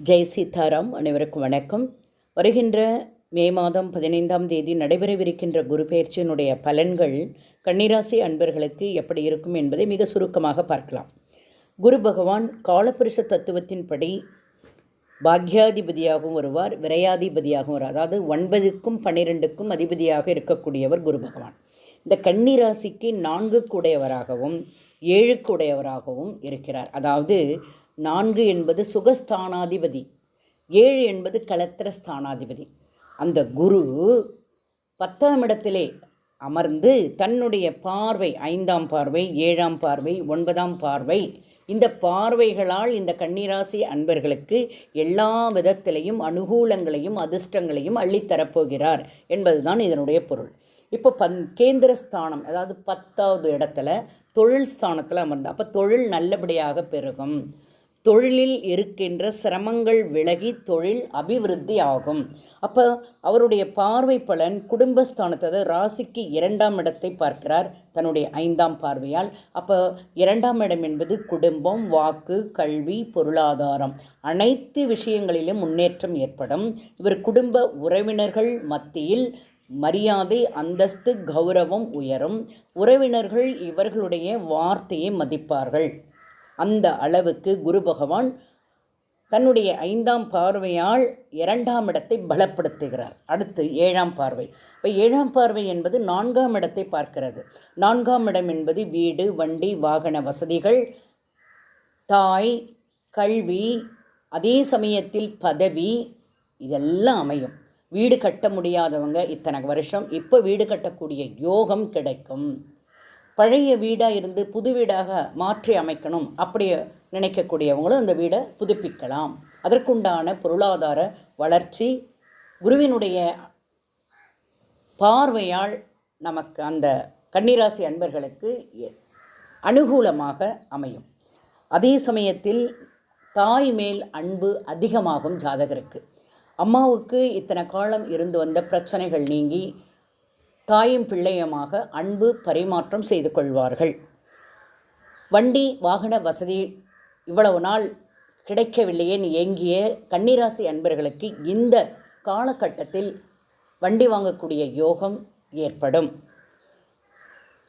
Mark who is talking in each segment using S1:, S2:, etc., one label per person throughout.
S1: ஜெய் சீதாராம் அனைவருக்கும் வணக்கம். வருகின்ற மே மாதம் பதினைந்தாம் தேதி நடைபெறவிருக்கின்ற குரு பயிற்சியினுடைய பலன்கள் கன்னிராசி அன்பர்களுக்கு எப்படி இருக்கும் என்பதை மிக சுருக்கமாக பார்க்கலாம். குரு பகவான் காலபுருஷ தத்துவத்தின்படி பாக்யாதிபதியாகவும் வருவார் விரையாதிபதியாகவும் வருவார். அதாவது ஒன்பதுக்கும் பன்னிரெண்டுக்கும் அதிபதியாக இருக்கக்கூடியவர் குரு பகவான். இந்த கன்னிராசிக்கு நான்கு கூடையவராகவும் ஏழு கூடையவராகவும் இருக்கிறார். அதாவது நான்கு என்பது சுகஸ்தானாதிபதி ஏழு என்பது களத்திர ஸ்தானாதிபதி அந்த குரு பத்தாம் இடத்திலே அமர்ந்து தன்னுடைய பார்வை ஐந்தாம் பார்வை ஏழாம் பார்வை ஒன்பதாம் பார்வை இந்த பார்வைகளால் இந்த கன்னிராசி அன்பர்களுக்கு எல்லா விதத்திலையும் அனுகூலங்களையும் அதிர்ஷ்டங்களையும் அள்ளித்தரப்போகிறார் என்பதுதான் இதனுடைய பொருள். இப்போ பன் கேந்திர ஸ்தானம் அதாவது பத்தாவது இடத்துல தொழில் ஸ்தானத்தில் அமர்ந்து அப்போ தொழில் நல்லபடியாக பெருகும். தொழிலில் இருக்கின்ற சிரமங்கள் விலகி தொழில் அபிவிருத்தி ஆகும் அப்போ அவருடைய பார்வை பலன் குடும்பஸ்தானத்தை அதாவது ராசிக்கு இரண்டாம் இடத்தை பார்க்கிறார் தன்னுடைய ஐந்தாம் பார்வையால். அப்போ இரண்டாம் இடம் என்பது குடும்பம் வாக்கு கல்வி பொருளாதாரம். அனைத்து விஷயங்களிலும் முன்னேற்றம் ஏற்படும். இவர் குடும்ப உறவினர்கள் மத்தியில் மரியாதை அந்தஸ்து கௌரவம் உயரும். உறவினர்கள் இவர்களுடைய வார்த்தையை மதிப்பார்கள். அந்த அளவுக்கு குரு பகவான் தன்னுடைய ஐந்தாம் பார்வையால் இரண்டாம் இடத்தை பலப்படுத்துகிறார். அடுத்து ஏழாம் பார்வை. இப்போ ஏழாம் பார்வை என்பது நான்காம் இடத்தை பார்க்கிறது. நான்காம் இடம் என்பது வீடு வண்டி வாகன வசதிகள் தாய் கல்வி அதே சமயத்தில் பதவி இதெல்லாம் அமையும். வீடு கட்ட முடியாதவங்க இத்தனை வருஷம் இப்போ வீடு கட்டக்கூடிய யோகம் கிடைக்கும். பழைய வீடாக இருந்து புது வீடாக மாற்றி அமைக்கணும் அப்படி நினைக்கக்கூடியவங்களும் அந்த வீடை புதுப்பிக்கலாம். அதற்குண்டான பொருளாதார வளர்ச்சி குருவினுடைய பார்வையால் நமக்கு அந்த கன்னிராசி அன்பர்களுக்கு அனுகூலமாக அமையும். அதே சமயத்தில் தாய் மேல் அன்பு அதிகமாகும் ஜாதகருக்கு. அம்மாவுக்கு இத்தனை காலம் இருந்து வந்த பிரச்சனைகள் நீங்கி தாயும் பிள்ளையுமாக அன்பு பரிமாற்றம் செய்து கொள்வார்கள். வண்டி வாகன வசதி இவ்வளவு நாள் கிடைக்கவில்லையே ஏங்கிய கன்னிராசி அன்பர்களுக்கு இந்த காலகட்டத்தில் வண்டி வாங்கக்கூடிய யோகம் ஏற்படும்.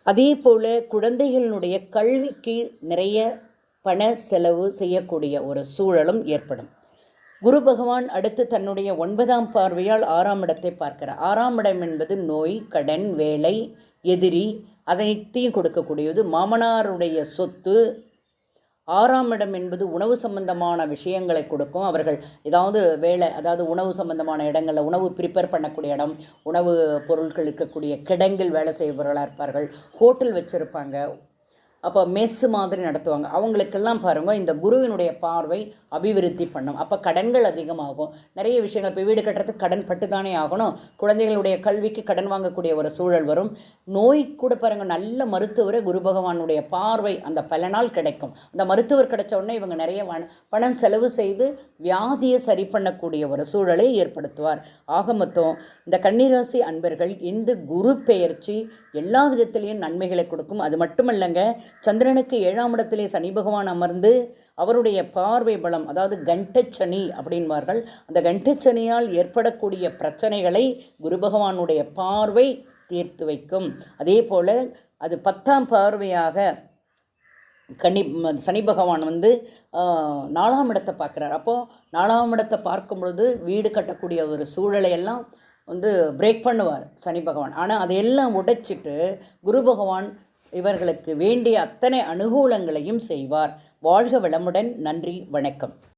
S1: அதே போல் குழந்தைகளினுடைய கல்விக்கு நிறைய பண செலவு செய்யக்கூடிய ஒரு சூழலும் ஏற்படும். குரு பகவான் அடுத்து தன்னுடைய ஒன்பதாம் பார்வையால் ஆறாம் இடத்தை பார்க்கிறார். ஆறாம் இடம் என்பது நோய் கடன் வேலை எதிரி அதனைத்தையும் கொடுக்கக்கூடியது. மாமனாருடைய சொத்து ஆறாம் இடம் என்பது உணவு சம்பந்தமான விஷயங்களை கொடுக்கும். அவர்கள் ஏதாவது வேலை அதாவது உணவு சம்பந்தமான இடங்களில் உணவு ப்ரிப்பேர் பண்ணக்கூடிய இடம் உணவு பொருட்கள் இருக்கக்கூடிய கிடங்கில் வேலை செய்பவர்களாக இருப்பார்கள். ஹோட்டல் வச்சுருப்பாங்க. அப்போ மெஸ்ஸு மாதிரி நடத்துவாங்க. அவங்களுக்கெல்லாம் பாருங்கள் இந்த குருவினுடைய பார்வை அபிவிருத்தி பண்ணும். அப்போ கடன்கள் அதிகமாகும். நிறைய விஷயங்கள் இப்போ வீடு கட்டுறதுக்கு கடன் பட்டு தானே ஆகணும். குழந்தைகளுடைய கல்விக்கு கடன் வாங்கக்கூடிய ஒரு சூழல் வரும். நோய் கூட பாருங்கள் நல்ல மருத்துவரை குரு பகவானுடைய பார்வை அந்த பல நாள் கிடைக்கும். அந்த மருத்துவர் கிடைச்ச உடனே இவங்க நிறைய பணம் செலவு செய்து வியாதியை சரி பண்ணக்கூடிய ஒரு சூழலை ஏற்படுத்துவார். ஆக மொத்தம் இந்த கன்னிராசி அன்பர்கள் இந்த குரு பெயர்ச்சி எல்லா விதத்திலையும் நன்மைகளை கொடுக்கும். அது மட்டுமல்லங்க சந்திரனுக்கு ஏழாம் இடத்திலே சனி பகவான் அமர்ந்து அவருடைய பார்வை பலம் அதாவது கண்டச்சனி அப்படின்பார்கள். அந்த கண்டச்சனியால் ஏற்படக்கூடிய பிரச்சனைகளை குரு பகவானுடைய பார்வை தீர்த்து வைக்கும். அதே போல் அது பத்தாம் பார்வையாக கன்னி சனி பகவான் வந்து நாலாம் இடத்தை பார்க்குறார். அப்போது நாலாம் இடத்தை பார்க்கும் பொழுது வீடு கட்டக்கூடிய ஒரு சூழலையெல்லாம் வந்து பிரேக் பண்ணுவார் சனி பகவான். ஆனால் அதையெல்லாம் உடைச்சிட்டு குரு பகவான் இவர்களுக்கு வேண்டிய அத்தனை அனுகூலங்களையும் செய்வார். வாழ்க வளமுடன் நன்றி வணக்கம்.